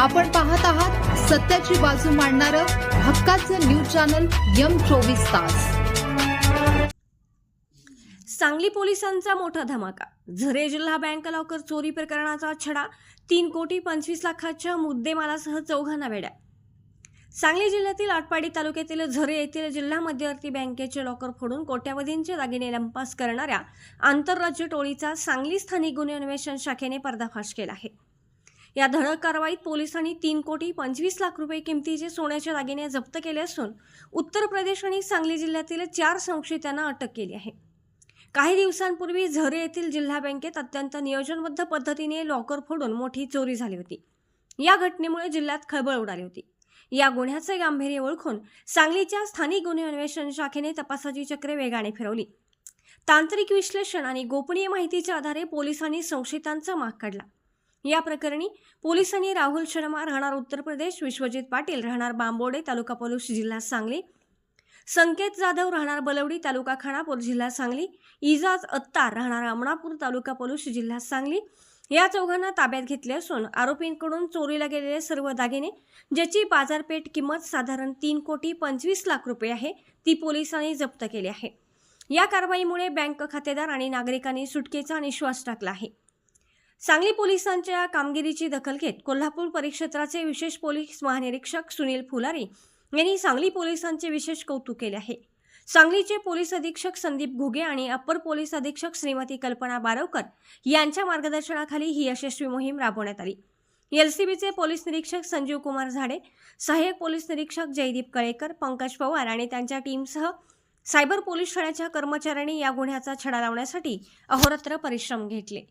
आपण पाहत आहात सत्याची बाजू मांडणारं हक्काचं न्यूज चॅनल यम चोवीस तास. सांगली पोलिसांचा मोठा धमाका. झरे जिल्हा बँक लॉकर चोरी प्रकरणाचा छडा तीन कोटी पंचवीस लाखाच्या मुद्देमालासह चौघांना वेड्या. सांगली जिल्ह्यातील आटपाडी तालुक्यातील झरे येथील जिल्हा मध्यवर्ती बँकेचे लॉकर फोडून कोट्यावधींचे दागिने लंपास करणाऱ्या आंतरराज्य टोळीचा सांगली स्थानिक गुन्हे अन्वेषण शाखेने पर्दाफाश केला आहे. या धडक कारवाईत पोलिसांनी तीन कोटी पंचवीस लाख रुपये किमतीचे सोन्याचे दागिने जप्त केले असून उत्तर प्रदेश आणि सांगली जिल्ह्यातील चार संशयितांना अटक केली आहे. काही दिवसांपूर्वी झरे येथील जिल्हा बँकेत अत्यंत नियोजनबद्ध पद्धतीने लॉकर फोडून मोठी चोरी झाली होती. या घटनेमुळे जिल्ह्यात खळबळ उडाली होती. या गुन्ह्याचे गांभीर्य ओळखून सांगलीच्या स्थानिक गुन्हे अन्वेषण शाखेने तपासाची चक्रे वेगाने फिरवली. तांत्रिक विश्लेषण आणि गोपनीय माहितीच्या आधारे पोलिसांनी संशयितांचा माग काढला. या प्रकरणी पोलिसांनी राहुल शर्मा राहणार उत्तर प्रदेश विश्वजित पाटील राहणार बांबोडे तालुका पोलीस जिल्हा सांगली. संकेत जाधव राहणार बलवडी तालुका खानापूर जिल्हा सांगली. इजाज अत्तार राहणार अमणापूर तालुका पोलीस जिल्हा सांगली. या चौघांना ताब्यात घेतले असून आरोपींकडून चोरीला गेलेले सर्व दागिने ज्याची बाजारपेठ किंमत साधारण तीन कोटी पंचवीस लाख रुपये आहे ती पोलिसांनी जप्त केली आहे. या कारवाईमुळे बँक खातेदार आणि नागरिकांनी सुटकेचा निश्वास टाकला आहे. सांगली पोलिसांच्या कामगिरीची दखल घेत कोल्हापूर परिक्षेत्राचे विशेष पोलीस महानिरीक्षक सुनील फुलारी यांनी सांगली पोलिसांचे विशेष कौतुक केले आहे. सांगलीचे पोलीस अधीक्षक संदीप घुगे आणि अप्पर पोलीस अधीक्षक श्रीमती कल्पना बारवकर यांच्या मार्गदर्शनाखाली ही यशस्वी मोहीम राबवण्यात आली. एलसीबीचे पोलीस निरीक्षक संजीव कुमार झाडे सहाय्यक पोलीस निरीक्षक जयदीप कळेकर पंकज पवार आणि त्यांच्या टीमसह सायबर पोलीस ठाण्याच्या कर्मचाऱ्यांनी या गुन्ह्याचा छडा लावण्यासाठी अहोरात्र परिश्रम घेतले.